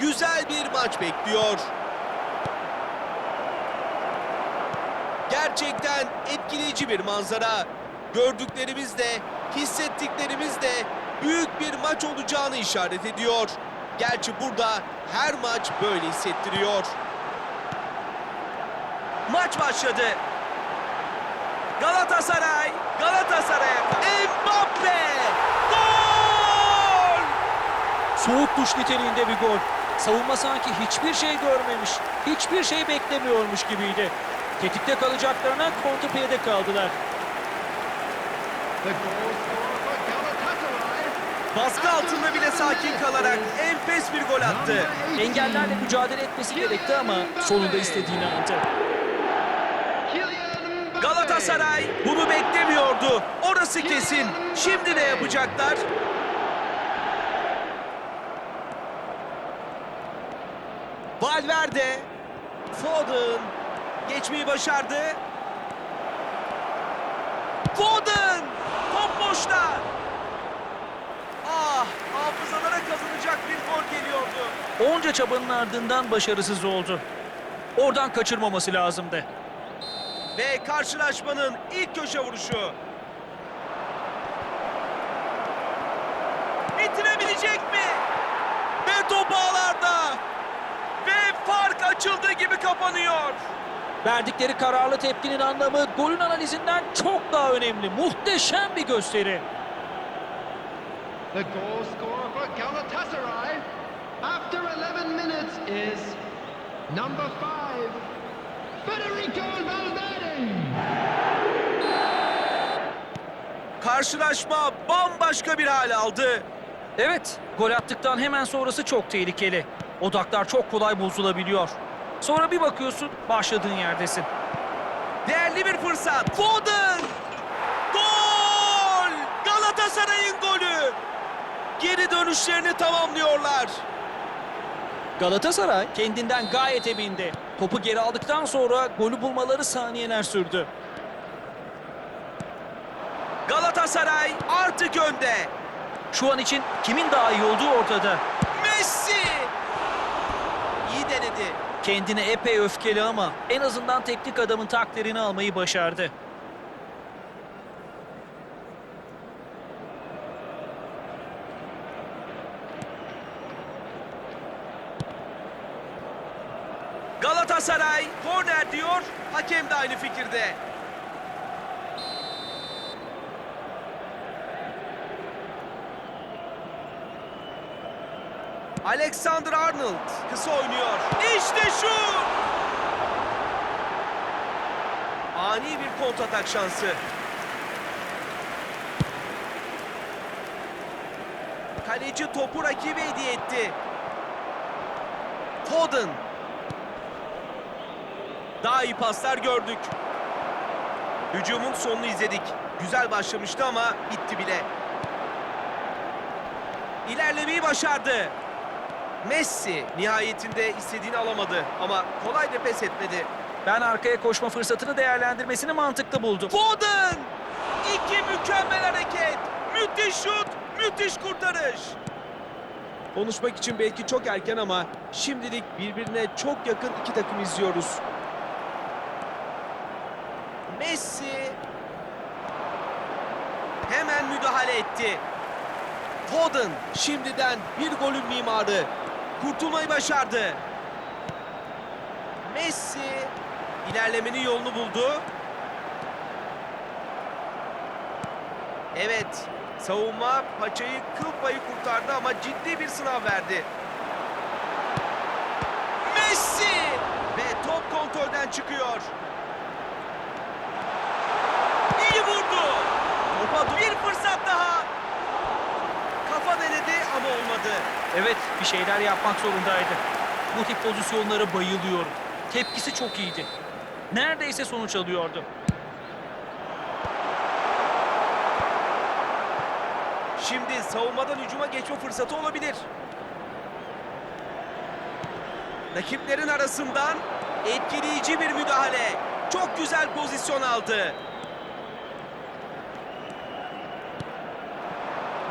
güzel bir maç bekliyor. Gerçekten etkileyici bir manzara. Gördüklerimiz de, hissettiklerimiz de büyük bir maç olacağını işaret ediyor. Gerçi burada her maç böyle hissettiriyor. Maç başladı. Galatasaray, Galatasaray'a Mbappe! Gol! Soğuk duş niteliğinde bir gol. Savunma sanki hiçbir şey görmemiş, hiçbir şey beklemiyormuş gibiydi. Tetikte kalacaklarına kontrpiyede kaldılar. Baskı altında bile sakin kalarak enfes bir gol attı. Engellerle mücadele etmesi gerekti ama sonunda istediğini aldı. Galatasaray bunu beklemiyordu. Orası kesin. Şimdi ne yapacaklar? Valverde. Foden. Geçmeyi başardı. Foden. Top boşta. Ah hafızalara kazanacak bir gol geliyordu. Onca çabanın ardından başarısız oldu. Oradan kaçırmaması lazımdı. Ve karşılaşmanın ilk köşe vuruşu. Bitirebilecek mi? Ve top ağlarda. Ve fark açıldığı gibi kapanıyor. Verdikleri kararlı tepkinin anlamı golün analizinden çok daha önemli. Muhteşem bir gösteri. The goal scorer for Galatasaray after 11 minutes is number five, Federico Valverde. Karşılaşma bambaşka bir hal aldı. Evet, gol attıktan hemen sonrası çok tehlikeli. Odaklar çok kolay bozulabiliyor. Sonra bir bakıyorsun başladığın yerdesin. Değerli bir fırsat. Foden! Gol! Galatasaray'ın golü. Geri dönüşlerini tamamlıyorlar. Galatasaray kendinden gayet emindi. Topu geri aldıktan sonra golü bulmaları saniyeler sürdü. Galatasaray artık önde. Şu an için kimin daha iyi olduğu ortada. Messi! İyi denedi. Kendine epey öfkeli ama en azından teknik adamın takdirini almayı başardı. Galatasaray korner diyor. Hakem de aynı fikirde. Alexander Arnold kısa oynuyor. İşte şu! Ani bir kontratak şansı. Kaleci topu rakibe hediye etti. Foden daha iyi paslar gördük. Hücumun sonunu izledik. Güzel başlamıştı ama bitti bile. İlerlemeyi başardı. Messi nihayetinde istediğini alamadı ama kolay da pes etmedi. Ben arkaya koşma fırsatını değerlendirmesini mantıklı buldum. Foden! İki mükemmel hareket. Müthiş şut, müthiş kurtarış. Konuşmak için belki çok erken ama şimdilik birbirine çok yakın iki takım izliyoruz. Messi hemen müdahale etti. Foden şimdiden bir golün mimarı. Kurtulmayı başardı. Messi ilerlemenin yolunu buldu. Evet, savunma paçayı kıl payı kurtardı ama ciddi bir sınav verdi. Messi! Ve top kontrolden çıkıyor. İyi vurdu. Topa bir fırsat daha. Kafa denedi ama olmadı. Evet, bir şeyler yapmak zorundaydı. Bu tip pozisyonlara bayılıyorum. Tepkisi çok iyiydi. Neredeyse sonuç alıyordu. Şimdi savunmadan hücuma geçme fırsatı olabilir. Rakiplerin arasından etkileyici bir müdahale. Çok güzel pozisyon aldı.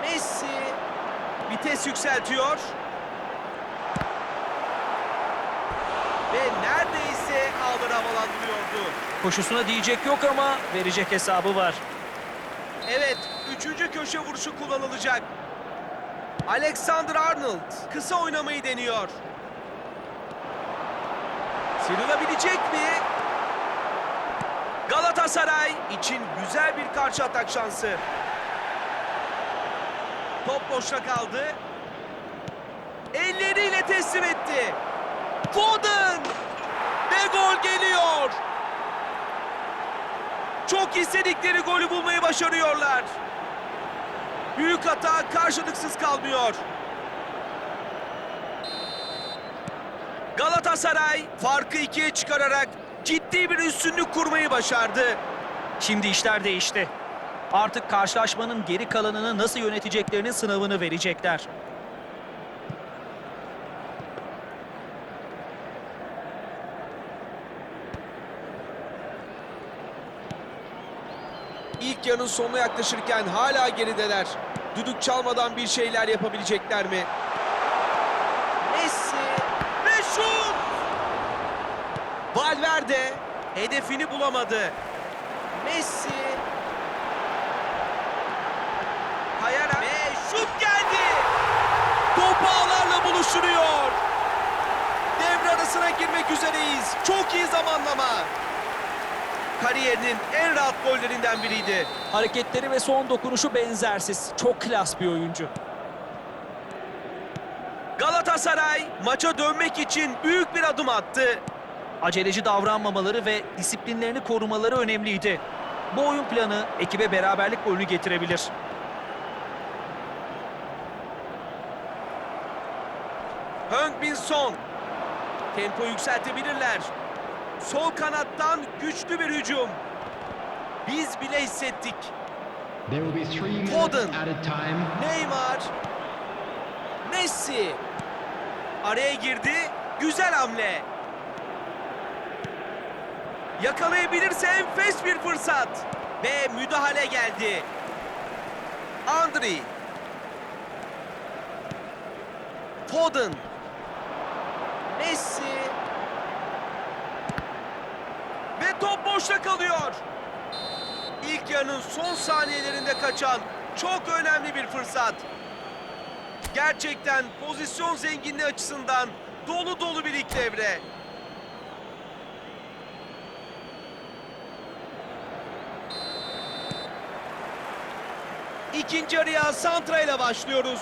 Messi vites yükseltiyor. Ve neredeyse ağları havalandırıyordu. Koşusuna diyecek yok ama verecek hesabı var. Evet, üçüncü köşe vuruşu kullanılacak. Alexander Arnold kısa oynamayı deniyor. Sıyrılabilecek mi? Galatasaray için güzel bir karşı atak şansı. Top boşta kaldı. Elleriyle teslim etti. Foden! Ve gol geliyor. Çok istedikleri golü bulmayı başarıyorlar. Büyük hata karşılıksız kalmıyor. Galatasaray farkı ikiye çıkararak ciddi bir üstünlük kurmayı başardı. Şimdi işler değişti. Artık karşılaşmanın geri kalanını nasıl yöneteceklerinin sınavını verecekler. İlk yarının sonuna yaklaşırken hala gerideler. Düdük çalmadan bir şeyler yapabilecekler mi? Messi ve şut! Valverde hedefini bulamadı. Messi kayarak ve şut geldi. Top ağlarla buluşturuyor. Devre arasına girmek üzereyiz. Çok iyi zamanlama. Kariyerinin en rahat gollerinden biriydi. Hareketleri ve son dokunuşu benzersiz. Çok klas bir oyuncu. Galatasaray maça dönmek için büyük bir adım attı. Aceleci davranmamaları ve disiplinlerini korumaları önemliydi. Bu oyun planı ekibe beraberlik golünü getirebilir. Heung-Min Son. Tempo yükseltebilirler. Sol kanattan güçlü bir hücum. Biz bile hissettik. Foden. Neymar. Messi. Araya girdi. Güzel hamle. Yakalayabilirse enfes bir fırsat. Ve müdahale geldi. Andri. Foden. Messi. Ve top boşta kalıyor. İlk yarının son saniyelerinde kaçan çok önemli bir fırsat. Gerçekten pozisyon zenginliği açısından dolu dolu bir ilk devre. İkinci araya Santra ile başlıyoruz.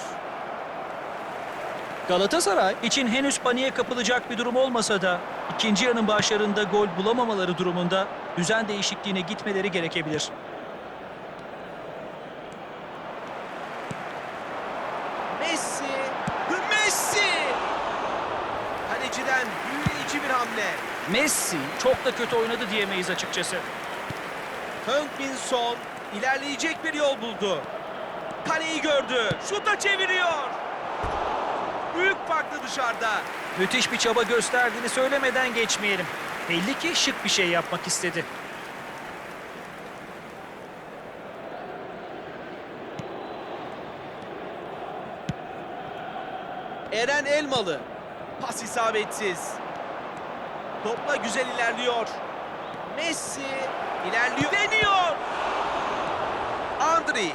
Galatasaray için henüz paniğe kapılacak bir durum olmasa da ikinci yarının başlarında gol bulamamaları durumunda düzen değişikliğine gitmeleri gerekebilir. Messi, Messi! Kaleciden büyüleyici bir hamle. Messi çok da kötü oynadı diyemeyiz açıkçası. Heung-Min Son ilerleyecek bir yol buldu. Kaleyi gördü. Şuta çeviriyor. Büyük farklı dışarıda. Müthiş bir çaba gösterdiğini söylemeden geçmeyelim. Belli ki şık bir şey yapmak istedi. Eren Elmalı. Pas isabetsiz. Topla güzel ilerliyor. Messi ilerliyor. Deniyor. Andri.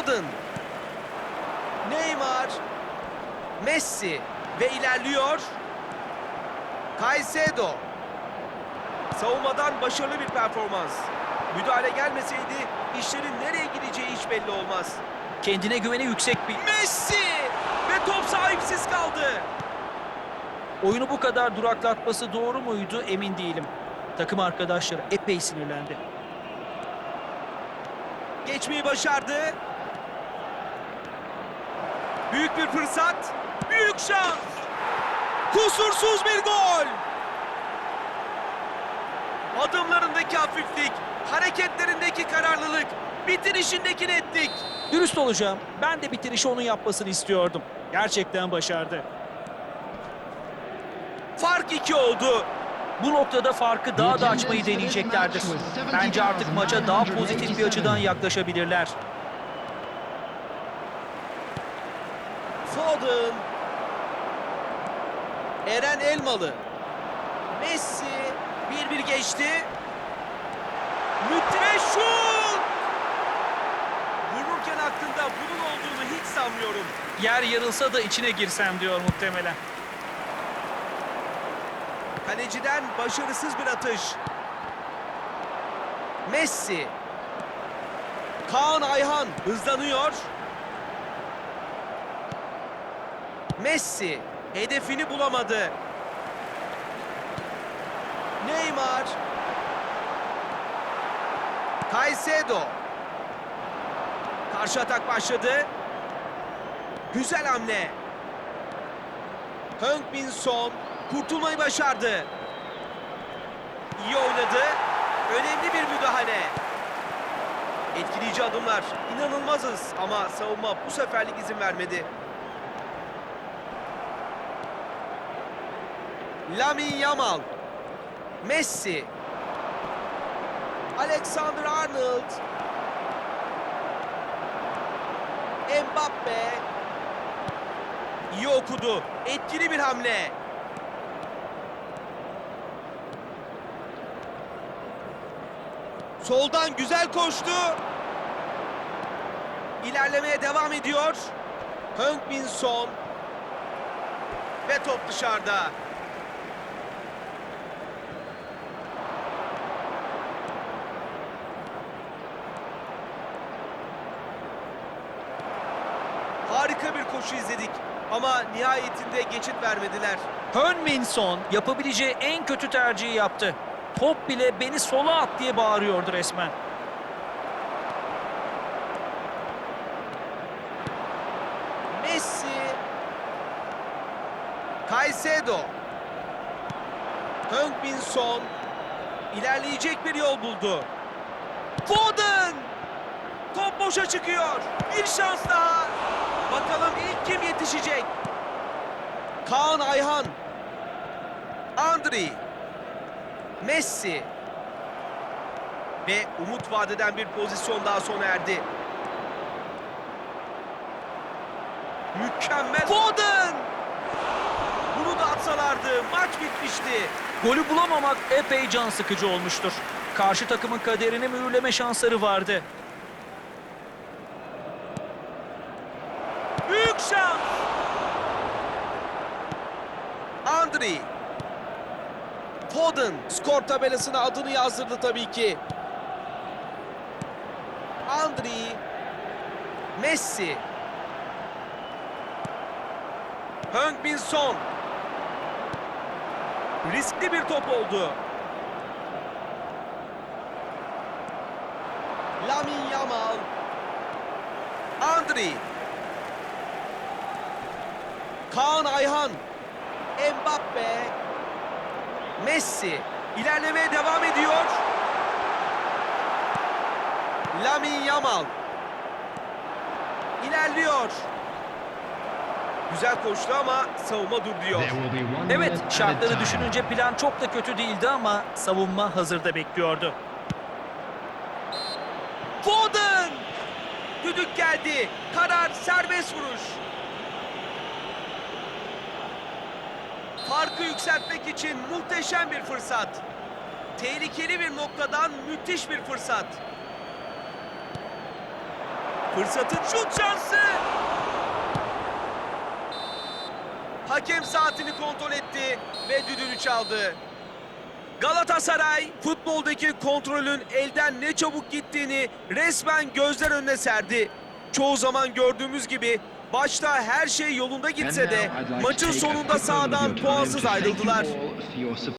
Foden. Neymar. Messi ve ilerliyor. Caicedo. Savunmadan başarılı bir performans. Müdahale gelmeseydi işlerin nereye gideceği hiç belli olmaz. Kendine güveni yüksek bir... Messi ve top sahipsiz kaldı. Oyunu bu kadar duraklatması doğru muydu emin değilim. Takım arkadaşları epey sinirlendi. Geçmeyi başardı. Büyük bir fırsat. Büyük şans. Kusursuz bir gol. Adımlarındaki hafiflik, hareketlerindeki kararlılık, bitirişindeki netlik. Dürüst olacağım. Ben de bitirişi onun yapmasını istiyordum. Gerçekten başardı. Fark iki oldu. Bu noktada farkı daha da açmayı deneyeceklerdir. Bence artık maça daha pozitif bir açıdan yaklaşabilirler. Foden. Eren Elmalı. Messi. 1-1 geçti. Müthiş şut! Vururken aklında bunun olduğunu hiç sanmıyorum. Yer yarılsa da içine girsem diyor muhtemelen. Kaleciden başarısız bir atış. Messi. Kaan Ayhan hızlanıyor. Messi hedefini bulamadı. Neymar. Caicedo. Karşı atak başladı. Güzel hamle. Heung-Min Son kurtulmayı başardı. İyi oynadı. Önemli bir müdahale. Etkileyici adımlar. İnanılmazız ama savunma bu seferlik izin vermedi. Lamin Yamal. Messi. Alexander Arnold. Mbappe. İyi okudu. Etkili bir hamle. Soldan güzel koştu. İlerlemeye devam ediyor. Heung-Min Son. Ve top dışarıda. Harika bir koşu izledik ama nihayetinde geçit vermediler. Heung-Min Son yapabileceği en kötü tercihi yaptı. Top bile beni sola at diye bağırıyordu resmen. Messi. Caicedo. Heung-Min Son. ilerleyecek bir yol buldu. Foden. Top boşa çıkıyor. Bir şans daha. Bakalım kim yetişecek? Kaan Ayhan. Andri. Messi. Ve umut vadeden bir pozisyon daha sona erdi. Mükemmel. Foden! Bunu da atsalardı maç bitmişti. Golü bulamamak epey can sıkıcı olmuştur. Karşı takımın kaderini mühürleme şansları vardı. Büyük şans. Andri. Foden skor tabelasına adını yazdırdı tabii ki. Andri. Messi. Heung-Min Son. Riskli bir top oldu. Lamin Yamal. Andri. Kaan Ayhan. Mbappe. Messi. ilerlemeye devam ediyor. Lamin Yamal. İlerliyor. Güzel koştu ama savunma dur diyor. There will be one Evet şartları düşününce plan çok da kötü değildi ama savunma hazırda bekliyordu. Foden! Düdük geldi. Karar serbest vuruş. Farkı yükseltmek için muhteşem bir fırsat. Tehlikeli bir noktadan müthiş bir fırsat. Fırsatın şut şansı. Hakem saatini kontrol etti ve düdüğünü çaldı. Galatasaray futboldaki kontrolün elden ne çabuk gittiğini resmen gözler önüne serdi. Çoğu zaman gördüğümüz gibi başta her şey yolunda gitse de maçın sonunda sahadan puansız ayrıldılar.